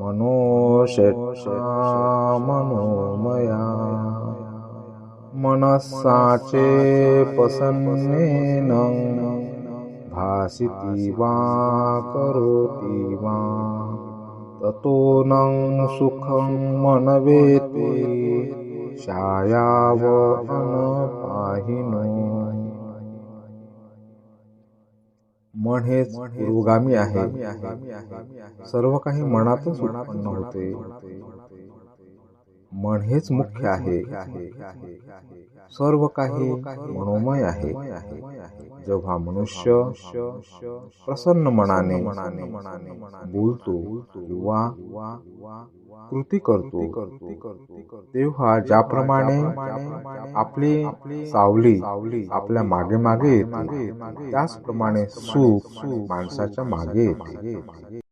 मनोषेक्षा मनोमया। मनस्साचे पसन्नेन भासिति वा करोति वा ततो न सुखं मनवेति शायाव मन हेच पुरोगामी आहे. सर्व काही मनातच उत्पन्न होते. मन हेच मुख्य आहे. सर्व काही मनोमय आहे. जेव्हा मनुष्य प्रसन्न मनाने बोलतो किंवा कृती करतो. तेव्हा ज्याप्रमाणे आपली सावली आपल्या मागे मागे येते. त्याचप्रमाणे सुख माणसाच्या मागे येते.